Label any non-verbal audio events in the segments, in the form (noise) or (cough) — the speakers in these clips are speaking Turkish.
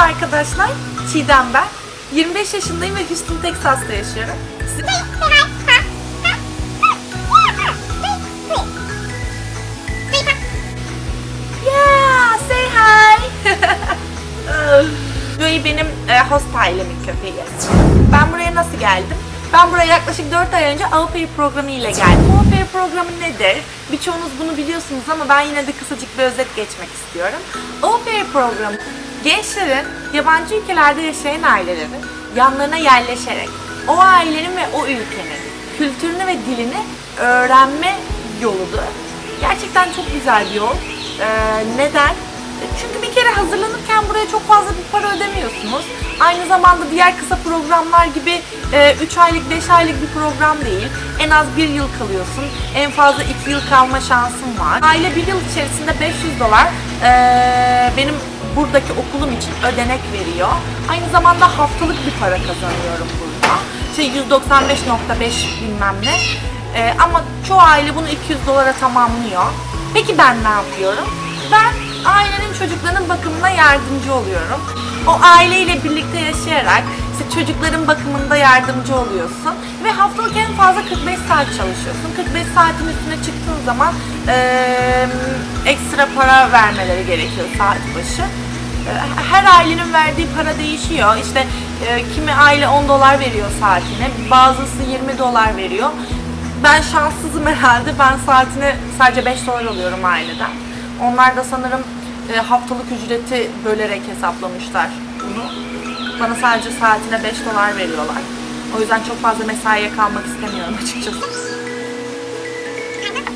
Merhaba arkadaşlar, Çiğdem ben. 25 yaşındayım ve Houston, Texas'ta yaşıyorum. Siz- Yeah, say hi. (laughs) Joey benim e, host ailemin köpeği. Ben buraya nasıl geldim? Ben buraya yaklaşık 4 ay önce Au Pair programı ile geldim. Au Pair programı nedir? Birçoğunuz bunu biliyorsunuz ama ben yine de kısacık bir özet geçmek istiyorum. Au Pair programı gençlerin yabancı ülkelerde yaşayan ailelerin yanlarına yerleşerek o ailenin ve o ülkenin kültürünü ve dilini öğrenme yoludur. Gerçekten çok güzel bir yol. Ee, neden? Çünkü bir kere hazırlanırken buraya çok fazla bir para ödemiyorsunuz. Aynı zamanda diğer kısa programlar gibi 3 aylık 5 aylık bir program değil. En az 1 yıl kalıyorsun. En fazla 2 yıl kalma şansın var. Aile 1 yıl içerisinde 500 dolar ee, benim buradaki okulum için ödenek veriyor. Aynı zamanda haftalık bir para kazanıyorum burada. Şey 195.5 bilmem ne. Ee, ama çoğu aile bunu 200 dolara tamamlıyor. Peki ben ne yapıyorum? Ben ailenin çocuklarının bakımına yardımcı oluyorum. O aileyle birlikte yaşayarak işte çocukların bakımında yardımcı oluyorsun ve haftalık en fazla 45 saat çalışıyorsun. 45 saatin üstüne çıktığın zaman eee, ekstra para vermeleri gerekiyor saat başı. Eee, Her ailenin verdiği para değişiyor. İşte eee, kimi aile 10 dolar veriyor saatine, bazısı 20 dolar veriyor. Ben şanssızım herhalde. Ben saatine sadece 5 dolar alıyorum aileden. Onlar da sanırım e, haftalık ücreti bölerek hesaplamışlar bunu. Bana sadece saatine 5 dolar veriyorlar. O yüzden çok fazla mesaiye kalmak istemiyorum açıkçası.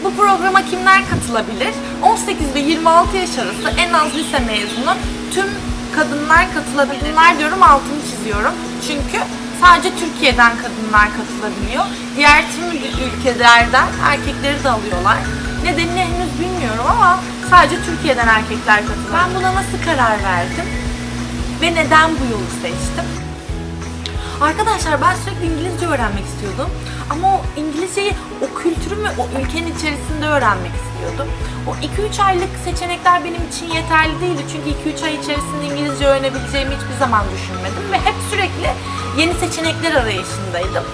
Bu programa kimler katılabilir? 18 ve 26 yaş arası en az lise mezunu tüm kadınlar katılabilir. Kadınlar diyorum altını çiziyorum. Çünkü sadece Türkiye'den kadınlar katılabiliyor. Diğer tüm ülkelerden erkekleri de alıyorlar. Nedenini henüz bilmiyorum ama sadece Türkiye'den erkekler katılıyor. Ben buna nasıl karar verdim? Ve neden bu yolu seçtim? Arkadaşlar ben sürekli İngilizce öğrenmek istiyordum. Ama o İngilizceyi o kültürün ve o ülkenin içerisinde öğrenmek istiyordum. O 2-3 aylık seçenekler benim için yeterli değildi. Çünkü 2-3 ay içerisinde İngilizce öğrenebileceğimi hiçbir zaman düşünmedim. Ve hep sürekli yeni seçenekler arayışındaydım.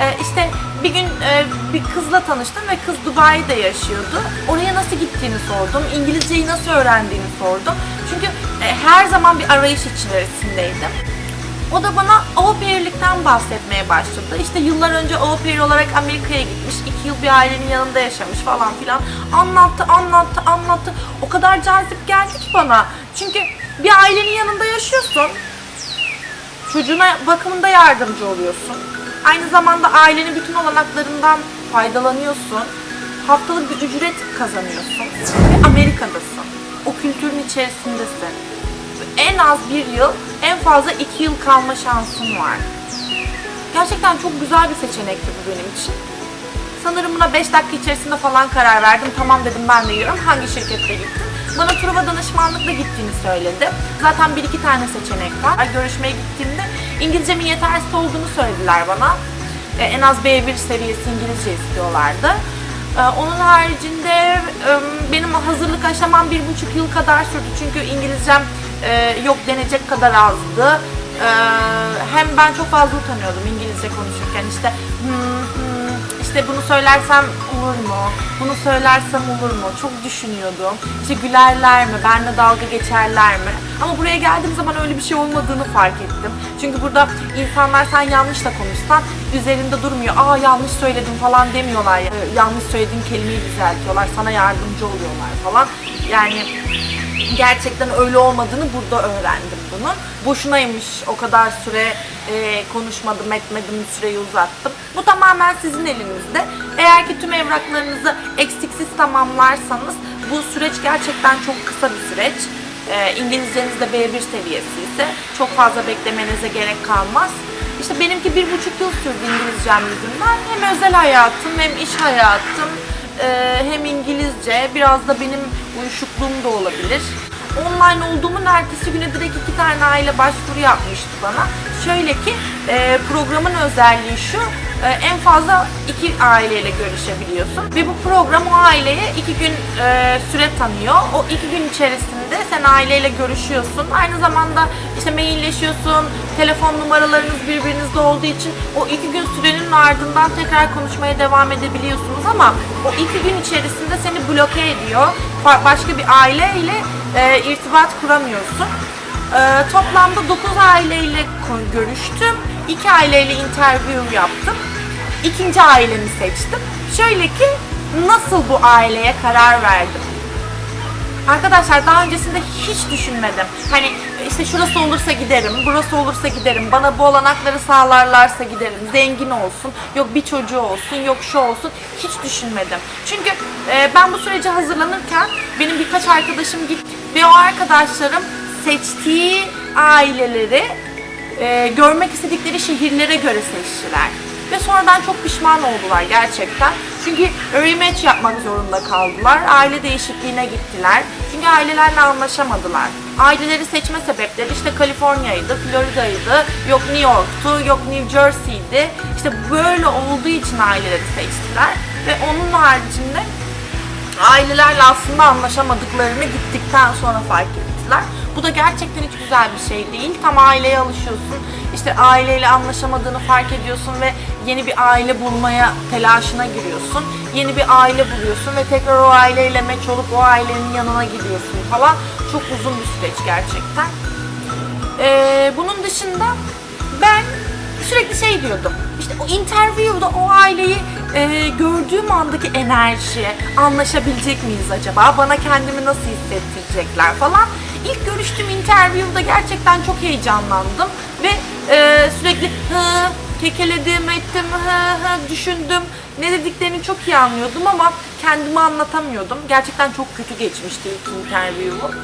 Ee, işte bir gün e, bir kızla tanıştım ve kız Dubai'de yaşıyordu. Oraya nasıl gittiğini sordum. İngilizceyi nasıl öğrendiğini sordum. Çünkü e, her zaman bir arayış içerisindeydim. O da bana au pair'likten bahsetmeye başladı. İşte yıllar önce au pair olarak Amerika'ya gitmiş, iki yıl bir ailenin yanında yaşamış falan filan. Anlattı, anlattı, anlattı. O kadar cazip geldi ki bana. Çünkü bir ailenin yanında yaşıyorsun. Çocuğuna bakımında yardımcı oluyorsun. Aynı zamanda ailenin bütün olanaklarından faydalanıyorsun. Haftalık bir ücret kazanıyorsun. Ve Amerika'dasın. O kültürün içerisindesin en az bir yıl, en fazla iki yıl kalma şansın var. Gerçekten çok güzel bir seçenekti bu benim için. Sanırım buna 5 dakika içerisinde falan karar verdim. Tamam dedim ben de yiyorum. Hangi şirkette gittim? Bana Truva danışmanlıkla gittiğini söyledi. Zaten bir iki tane seçenek var. Görüşmeye gittiğimde İngilizcemin yetersiz olduğunu söylediler bana. Ee, en az B1 seviyesi İngilizce istiyorlardı. Ee, Onun haricinde e, benim hazırlık aşamam bir buçuk yıl kadar sürdü. Çünkü İngilizcem e, yok denecek kadar azdı. Ee, Hem ben çok fazla utanıyordum İngilizce konuşurken. İşte hmm, işte bunu söylersem olur mu? Bunu söylersem olur mu? Çok düşünüyordum. İşte gülerler mi? Benle dalga geçerler mi? Ama buraya geldiğim zaman öyle bir şey olmadığını fark ettim. Çünkü burada insanlar sen yanlış da konuşsan üzerinde durmuyor. Aa yanlış söyledim falan demiyorlar. Ee, Yanlış söylediğin kelimeyi düzeltiyorlar. Sana yardımcı oluyorlar falan. Yani gerçekten öyle olmadığını burada öğrendim bunun. Boşunaymış o kadar süre e, konuşmadım etmedim süreyi uzattım. Bu tamamen sizin elinizde. Eğer ki tüm evraklarınızı eksiksiz tamamlarsanız bu süreç gerçekten çok kısa bir süreç. E, İngilizceniz de B1 seviyesi ise çok fazla beklemenize gerek kalmaz. İşte benimki bir buçuk yıl sürdü İngilizcem yüzünden. Hem özel hayatım hem iş hayatım ee, hem İngilizce, biraz da benim uyuşukluğum da olabilir. Online olduğumun ertesi güne direkt iki tane aile başvuru yapmıştı bana. Şöyle ki e, programın özelliği şu, e, en fazla iki aileyle görüşebiliyorsun. Ve bu program o aileye iki gün e, süre tanıyor. O iki gün içerisinde sen aileyle görüşüyorsun. Aynı zamanda işte mailleşiyorsun, telefon numaralarınız birbirinizde olduğu için o iki gün sürenin ardından tekrar konuşmaya devam edebiliyorsunuz ama o iki gün içerisinde seni bloke ediyor. Başka bir aileyle e, irtibat kuramıyorsun. Ee, toplamda 9 aileyle görüştüm. 2 aileyle interview yaptım. İkinci ailemi seçtim. Şöyle ki nasıl bu aileye karar verdim? Arkadaşlar daha öncesinde hiç düşünmedim. Hani işte şurası olursa giderim, burası olursa giderim, bana bu olanakları sağlarlarsa giderim, zengin olsun, yok bir çocuğu olsun, yok şu olsun. Hiç düşünmedim. Çünkü e, ben bu sürece hazırlanırken benim birkaç arkadaşım gitti ve o arkadaşlarım seçtiği aileleri e, görmek istedikleri şehirlere göre seçtiler. Ve sonradan çok pişman oldular gerçekten. Çünkü rematch yapmak zorunda kaldılar. Aile değişikliğine gittiler. Çünkü ailelerle anlaşamadılar. Aileleri seçme sebepleri işte Kaliforniya'ydı, Florida'ydı, yok New York'tu, yok New Jersey'di. İşte böyle olduğu için aileleri seçtiler. Ve onun haricinde ailelerle aslında anlaşamadıklarını gittikten sonra fark ettiler. Bu da gerçekten hiç güzel bir şey değil. Tam aileye alışıyorsun. İşte aileyle anlaşamadığını fark ediyorsun ve yeni bir aile bulmaya telaşına giriyorsun. Yeni bir aile buluyorsun ve tekrar o aileyle meç olup o ailenin yanına gidiyorsun falan. Çok uzun bir süreç gerçekten. Ee, bunun dışında ben sürekli şey diyordum. İşte o interview'da o aileyi e, gördüğüm andaki enerji, anlaşabilecek miyiz acaba? Bana kendimi nasıl hissettirecekler falan. İlk görüştüğüm interview'da gerçekten çok heyecanlandım ve e, sürekli hı, kekeledim, ettim, hı, hı, düşündüm. Ne dediklerini çok iyi anlıyordum ama kendimi anlatamıyordum. Gerçekten çok kötü geçmişti ilk interview'um.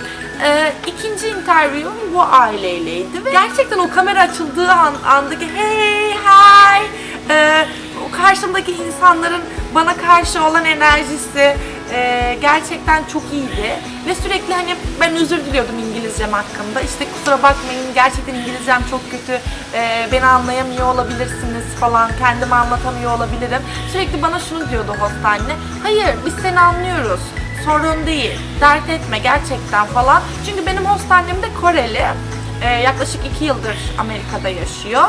Ee, ikinci interview'um bu aileyleydi ve gerçekten o kamera açıldığı an, andaki hey, hi, ee, o karşımdaki insanların bana karşı olan enerjisi ee, gerçekten çok iyiydi ve sürekli hani ben özür diliyordum İngilizcem hakkında. İşte kusura bakmayın gerçekten İngilizcem çok kötü. Ee, beni anlayamıyor olabilirsiniz falan kendimi anlatamıyor olabilirim. Sürekli bana şunu diyordu host anne hayır biz seni anlıyoruz sorun değil dert etme gerçekten falan. Çünkü benim host annem de Koreli. Ee, yaklaşık iki yıldır Amerika'da yaşıyor.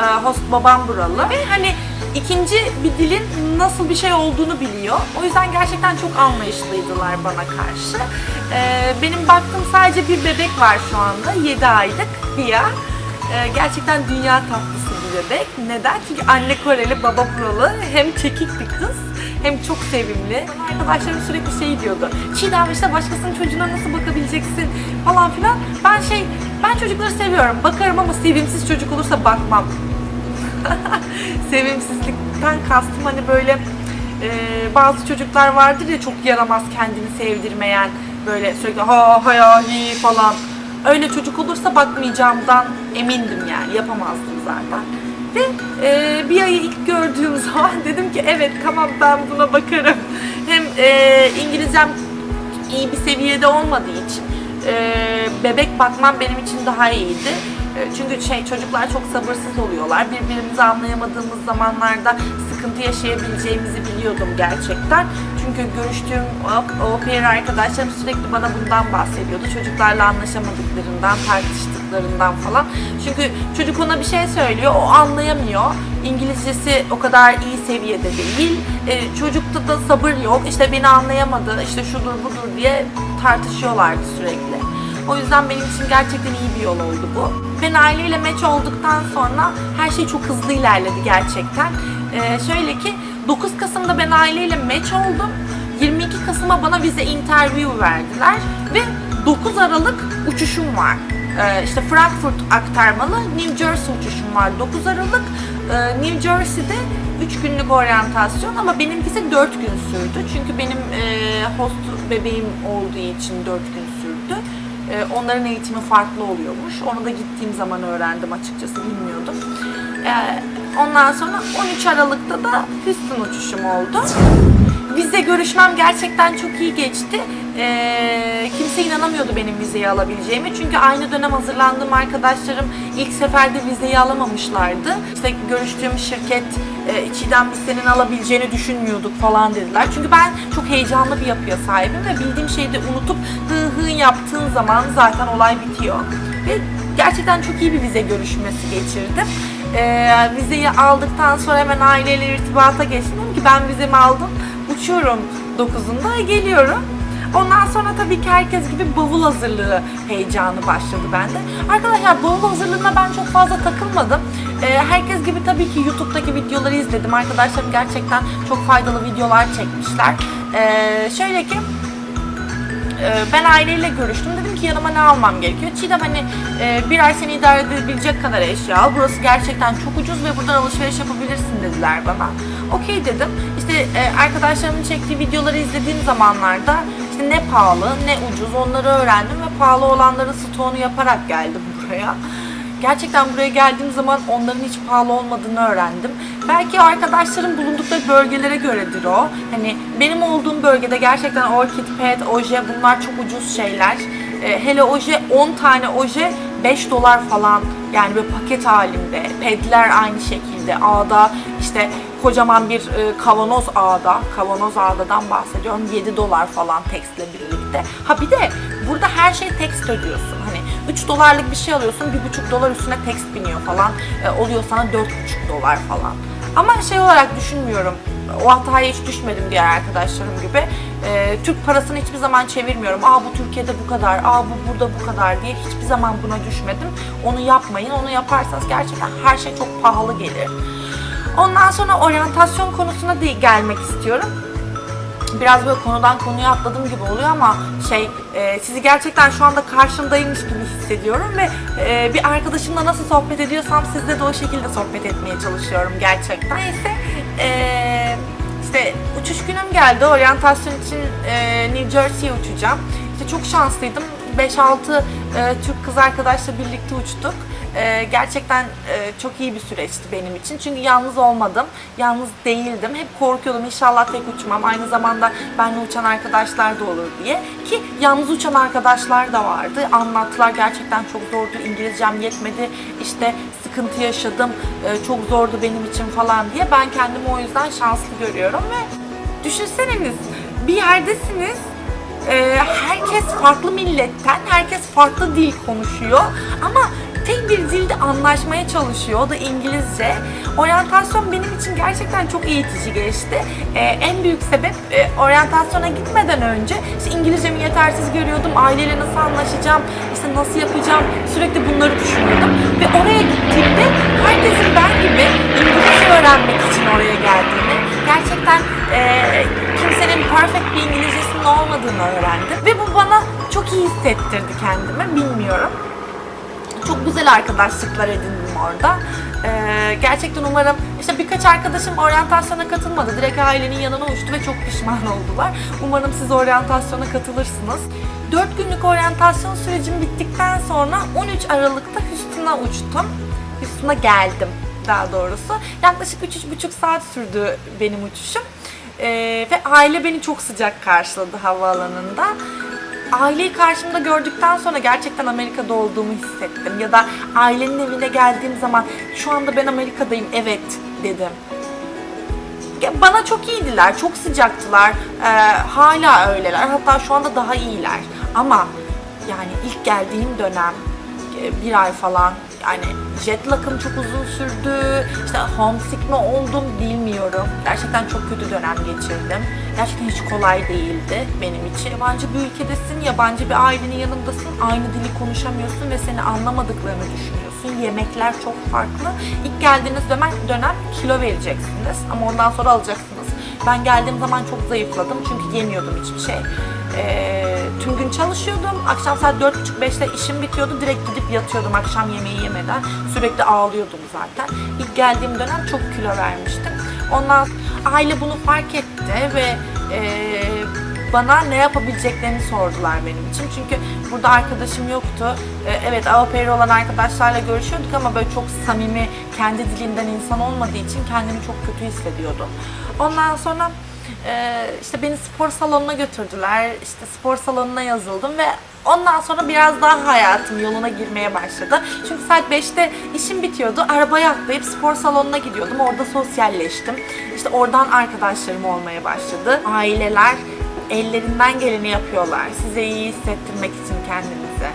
Ee, host babam buralı. Ve hani ikinci bir dilin nasıl bir şey olduğunu biliyor. O yüzden gerçekten çok anlayışlıydılar bana karşı. Ee, benim baktığım sadece bir bebek var şu anda. 7 aylık Hia. Ee, gerçekten dünya tatlısı bir bebek. Neden? Çünkü anne Koreli, baba buralı. Hem çekik bir kız hem çok sevimli. Arkadaşlarım sürekli şey diyordu. Çiğdem işte başkasının çocuğuna nasıl bakabileceksin falan filan. Ben şey, ben çocukları seviyorum. Bakarım ama sevimsiz çocuk olursa bakmam. Sevimsizlikten kastım hani böyle e, bazı çocuklar vardır ya çok yaramaz kendini sevdirmeyen böyle sürekli ha ha ya hi falan. Öyle çocuk olursa bakmayacağımdan emindim yani yapamazdım zaten. Ve e, bir ayı ilk gördüğüm (laughs) zaman dedim ki evet tamam ben buna bakarım. Hem e, İngilizcem iyi bir seviyede olmadığı için e, bebek bakmam benim için daha iyiydi. E, çünkü şey çocuklar çok sabırsız oluyorlar. Birbirimizi anlayamadığımız zamanlarda sıkıntı yaşayabileceğimizi biliyordum gerçekten. Çünkü görüştüğüm o peer arkadaşlarım sürekli bana bundan bahsediyordu. Çocuklarla anlaşamadıklarından, tartıştıklarından falan. Çünkü çocuk ona bir şey söylüyor, o anlayamıyor. İngilizcesi o kadar iyi seviyede değil. E, çocukta da sabır yok. İşte beni anlayamadı, işte şudur budur diye tartışıyorlardı sürekli. O yüzden benim için gerçekten iyi bir yol oldu bu. Ben aileyle meç olduktan sonra her şey çok hızlı ilerledi gerçekten. Ee, şöyle ki 9 Kasım'da ben aileyle meç oldum. 22 Kasım'a bana vize interview verdiler ve 9 Aralık uçuşum var. Ee, işte Frankfurt aktarmalı New Jersey uçuşum var 9 Aralık. Ee, New Jersey'de 3 günlük oryantasyon ama benimkisi 4 gün sürdü. Çünkü benim e, host bebeğim olduğu için 4 gün Ee, onların eğitimi farklı oluyormuş. Onu da gittiğim zaman öğrendim açıkçası bilmiyordum. Ee, ondan sonra 13 Aralık'ta da Houston uçuşum oldu. Vize görüşmem gerçekten çok iyi geçti. Ee, kimse inanamıyordu benim vizeyi alabileceğimi. Çünkü aynı dönem hazırlandığım arkadaşlarım ilk seferde vizeyi alamamışlardı. İşte görüştüğüm şirket e, Çiğdem biz senin alabileceğini düşünmüyorduk falan dediler. Çünkü ben çok heyecanlı bir yapıya sahibim ve bildiğim şeyi de unutup hı hı yaptığın zaman zaten olay bitiyor. Ve gerçekten çok iyi bir vize görüşmesi geçirdim. E, vizeyi aldıktan sonra hemen aileyle irtibata geçtim. Dedim ki ben vizemi aldım, uçuyorum 9'unda geliyorum. Ondan sonra tabii ki herkes gibi bavul hazırlığı heyecanı başladı bende. Arkadaşlar bavul hazırlığına ben çok fazla takılmadım. Ee, herkes gibi tabii ki YouTube'daki videoları izledim. Arkadaşlarım gerçekten çok faydalı videolar çekmişler. Ee, şöyle ki e, ben aileyle görüştüm. Dedim ki yanıma ne almam gerekiyor? Çiğdem hani e, bir ay seni idare edebilecek kadar eşya al. Burası gerçekten çok ucuz ve buradan alışveriş yapabilirsin dediler bana. Okey dedim. İşte e, arkadaşlarımın çektiği videoları izlediğim zamanlarda işte ne pahalı ne ucuz onları öğrendim ve pahalı olanların stoğunu yaparak geldim (laughs) buraya. Gerçekten buraya geldiğim zaman onların hiç pahalı olmadığını öğrendim. Belki arkadaşlarım bulundukları bölgelere göredir o. Hani benim olduğum bölgede gerçekten Orchid Pet, Oje bunlar çok ucuz şeyler. Ee, hele oje 10 tane oje 5 dolar falan yani böyle paket halinde. Pedler aynı şekilde. Ağda işte kocaman bir e, kavanoz ağda, kavanoz ağdadan bahsediyorum 7 dolar falan tekstle birlikte. Ha bir de burada her şey tekst ödüyorsun. Hani 3 dolarlık bir şey alıyorsun 1,5 dolar üstüne tekst biniyor falan. E, oluyor sana 4,5 dolar falan. Ama şey olarak düşünmüyorum. O hataya hiç düşmedim diğer arkadaşlarım gibi. E, Türk parasını hiçbir zaman çevirmiyorum. Aa bu Türkiye'de bu kadar, aa bu burada bu kadar diye hiçbir zaman buna düşmedim. Onu yapmayın. Onu yaparsanız gerçekten her şey çok pahalı gelir. Ondan sonra oryantasyon konusuna değil gelmek istiyorum biraz böyle konudan konuya atladığım gibi oluyor ama şey e, sizi gerçekten şu anda karşımdaymış gibi hissediyorum ve e, bir arkadaşımla nasıl sohbet ediyorsam sizle de o şekilde sohbet etmeye çalışıyorum gerçekten. Neyse e, işte uçuş günüm geldi. Oryantasyon için e, New Jersey'ye uçacağım. İşte çok şanslıydım. 5-6 e, Türk kız arkadaşla birlikte uçtuk. E, gerçekten e, çok iyi bir süreçti benim için. Çünkü yalnız olmadım, yalnız değildim. Hep korkuyordum inşallah tek uçmam. Aynı zamanda benimle uçan arkadaşlar da olur diye. Ki yalnız uçan arkadaşlar da vardı. Anlattılar gerçekten çok zordu. İngilizcem yetmedi. İşte sıkıntı yaşadım. e, çok zordu benim için falan diye. Ben kendimi o yüzden şanslı görüyorum ve düşünseniz bir yerdesiniz ee, herkes farklı milletten, herkes farklı dil konuşuyor ama tek bir dilde anlaşmaya çalışıyor. O da İngilizce. Oryantasyon benim için gerçekten çok eğitici geçti. Ee, en büyük sebep e, oryantasyona gitmeden önce işte İngilizcemi yetersiz görüyordum. Aileyle nasıl anlaşacağım, işte nasıl yapacağım sürekli bunları düşünüyordum. Ve oraya gittiğimde herkesin ben gibi İngilizce öğrenmek için oraya geldiğini, gerçekten e, kimsenin perfect bir İngilizcesinin olmadığını öğrendim. Ve bu bana çok iyi hissettirdi kendimi, bilmiyorum. Çok güzel arkadaşlıklar edindim orada. Ee, gerçekten umarım işte birkaç arkadaşım oryantasyona katılmadı. Direkt ailenin yanına uçtu ve çok pişman (laughs) oldular. Umarım siz oryantasyona katılırsınız. 4 günlük oryantasyon sürecim bittikten sonra 13 Aralık'ta Houston'a uçtum. Houston'a geldim daha doğrusu. Yaklaşık 3-3,5 saat sürdü benim uçuşum. Ee, ve aile beni çok sıcak karşıladı havaalanında aileyi karşımda gördükten sonra gerçekten Amerika'da olduğumu hissettim. Ya da ailenin evine geldiğim zaman şu anda ben Amerika'dayım evet dedim. Bana çok iyiydiler, çok sıcaktılar. Ee, hala öyleler. Hatta şu anda daha iyiler. Ama yani ilk geldiğim dönem e, bir ay falan yani jet lag'ım çok uzun sürdü. İşte homesick mi oldum bilmiyorum. Gerçekten çok kötü dönem geçirdim. Gerçekten hiç kolay değildi benim için. Yabancı bir ülkedesin, yabancı bir ailenin yanındasın. Aynı dili konuşamıyorsun ve seni anlamadıklarını düşünüyorsun. Yemekler çok farklı. İlk geldiğiniz dönem, dönem kilo vereceksiniz ama ondan sonra alacaksınız. Ben geldiğim zaman çok zayıfladım çünkü yemiyordum hiçbir şey. Ee, tüm gün çalışıyordum. Akşam saat 4.30-5'te işim bitiyordu. Direkt gidip yatıyordum akşam yemeği yemeden. Sürekli ağlıyordum zaten. İlk geldiğim dönem çok kilo vermiştim. Ondan aile bunu fark etti ve ee, bana ne yapabileceklerini sordular benim için. Çünkü burada arkadaşım yoktu. Ee, evet Avrupa'yı olan arkadaşlarla görüşüyorduk ama böyle çok samimi, kendi dilinden insan olmadığı için kendimi çok kötü hissediyordum. Ondan sonra e, işte beni spor salonuna götürdüler. İşte spor salonuna yazıldım ve ondan sonra biraz daha hayatım yoluna girmeye başladı. Çünkü saat 5'te işim bitiyordu. Arabaya atlayıp spor salonuna gidiyordum. Orada sosyalleştim. İşte oradan arkadaşlarım olmaya başladı. Aileler ellerinden geleni yapıyorlar. Size iyi hissettirmek için kendinizi.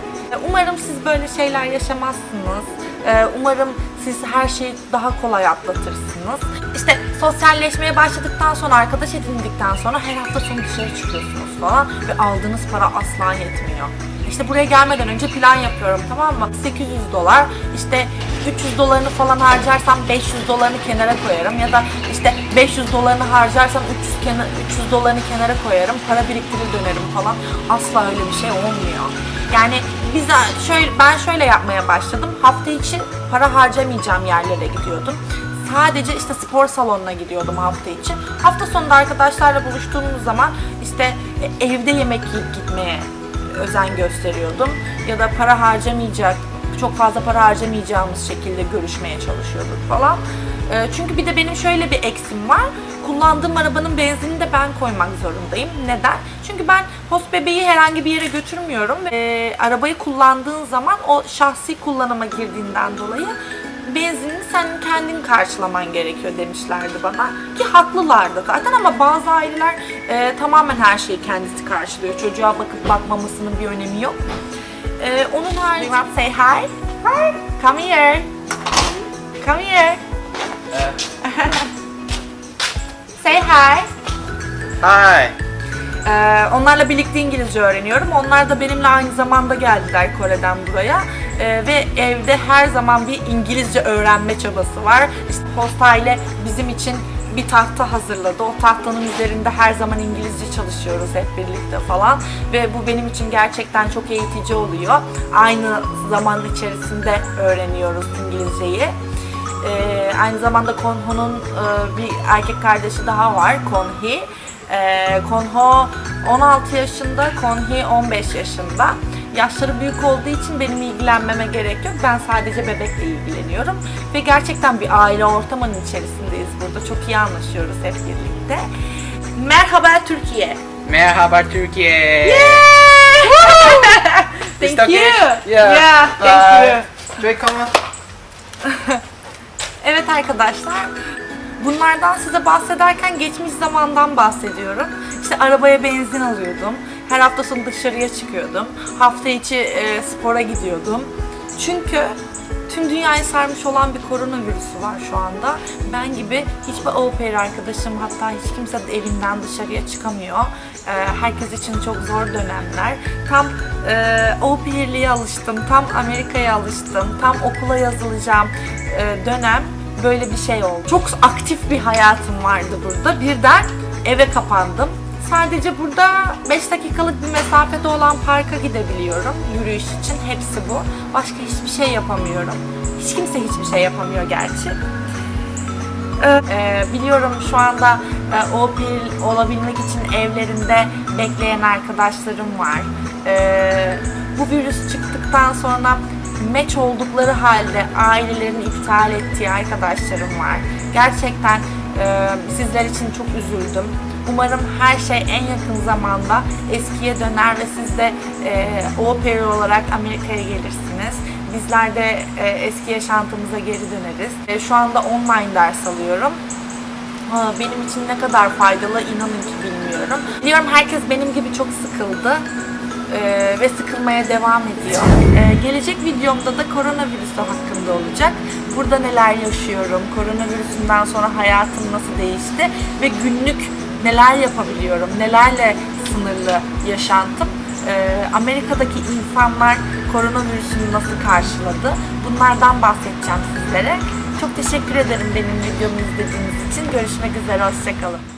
Umarım siz böyle şeyler yaşamazsınız. E, Umarım siz her şeyi daha kolay atlatırsınız. İşte sosyalleşmeye başladıktan sonra, arkadaş edindikten sonra her hafta sonu dışarı çıkıyorsunuz falan ve aldığınız para asla yetmiyor. İşte buraya gelmeden önce plan yapıyorum tamam mı? 800 dolar, işte 300 dolarını falan harcarsam 500 dolarını kenara koyarım ya da işte 500 dolarını harcarsam 300, kena- 300 dolarını kenara koyarım, para biriktirir dönerim falan. Asla öyle bir şey olmuyor. Yani biz şöyle ben şöyle yapmaya başladım. Hafta içi para harcamayacağım yerlere gidiyordum. Sadece işte spor salonuna gidiyordum hafta içi. Hafta sonunda arkadaşlarla buluştuğumuz zaman işte e, evde yemek yiyip gitmeye özen gösteriyordum. Ya da para harcamayacak, çok fazla para harcamayacağımız şekilde görüşmeye çalışıyorduk falan. E, Çünkü bir de benim şöyle bir eksim var. Kullandığım arabanın benzinini de ben koymak zorundayım. Neden? Çünkü ben host bebeği herhangi bir yere götürmüyorum. E, arabayı kullandığın zaman o şahsi kullanıma girdiğinden dolayı benzinini sen kendin karşılaman gerekiyor demişlerdi bana. Ki haklılardı zaten ama bazı aileler e, tamamen her şeyi kendisi karşılıyor. Çocuğa bakıp bakmamasının bir önemi yok. E, onun harici... You want to say hi? Hi. Come here. Come here. (laughs) Say hi. Hi. Ee, onlarla birlikte İngilizce öğreniyorum. Onlar da benimle aynı zamanda geldiler Kore'den buraya. Ee, ve evde her zaman bir İngilizce öğrenme çabası var. İşte postayla bizim için bir tahta hazırladı. O tahtanın üzerinde her zaman İngilizce çalışıyoruz hep birlikte falan. Ve bu benim için gerçekten çok eğitici oluyor. Aynı zaman içerisinde öğreniyoruz İngilizceyi. Ee, aynı zamanda Konho'nun e, bir erkek kardeşi daha var, Konhi. Ee, Konho 16 yaşında, Konhi 15 yaşında. Yaşları büyük olduğu için benim ilgilenmeme gerek yok. Ben sadece bebekle ilgileniyorum. Ve gerçekten bir aile ortamının içerisindeyiz burada. Çok iyi anlaşıyoruz hep birlikte. Merhaba Türkiye. Merhaba Türkiye. Is (laughs) Thank you. okay? Yeah, thank you. Willkommen. Arkadaşlar, bunlardan size bahsederken geçmiş zamandan bahsediyorum. İşte arabaya benzin alıyordum. Her hafta sonu dışarıya çıkıyordum. Hafta içi e, spora gidiyordum. Çünkü tüm dünyayı sarmış olan bir koronavirüsü var şu anda. Ben gibi hiçbir au arkadaşım hatta hiç kimse de evinden dışarıya çıkamıyor. E, herkes için çok zor dönemler. Tam e, au alıştım, tam Amerika'ya alıştım, tam okula yazılacağım e, dönem böyle bir şey oldu. Çok aktif bir hayatım vardı burada. Birden eve kapandım. Sadece burada 5 dakikalık bir mesafede olan parka gidebiliyorum yürüyüş için. Hepsi bu. Başka hiçbir şey yapamıyorum. Hiç kimse hiçbir şey yapamıyor gerçi. Ee, biliyorum şu anda e, o pil olabilmek için evlerinde bekleyen arkadaşlarım var. Ee, bu virüs çıktıktan sonra meç oldukları halde ailelerini iptal ettiği arkadaşlarım var. Gerçekten e, sizler için çok üzüldüm. Umarım her şey en yakın zamanda eskiye döner ve siz de e, au olarak Amerika'ya gelirsiniz. Bizler de e, eski yaşantımıza geri döneriz. E, şu anda online ders alıyorum. Ha, benim için ne kadar faydalı inanın ki bilmiyorum. Biliyorum herkes benim gibi çok sıkıldı e, ve sıkılmaya devam ediyor. E, gelecek videomda da koronavirüsü hakkında olacak. Burada neler yaşıyorum, koronavirüsünden sonra hayatım nasıl değişti ve günlük neler yapabiliyorum, nelerle sınırlı yaşantım. Ee, Amerika'daki insanlar koronavirüsünü nasıl karşıladı? Bunlardan bahsedeceğim sizlere. Çok teşekkür ederim benim videomu izlediğiniz için. Görüşmek üzere, hoşçakalın.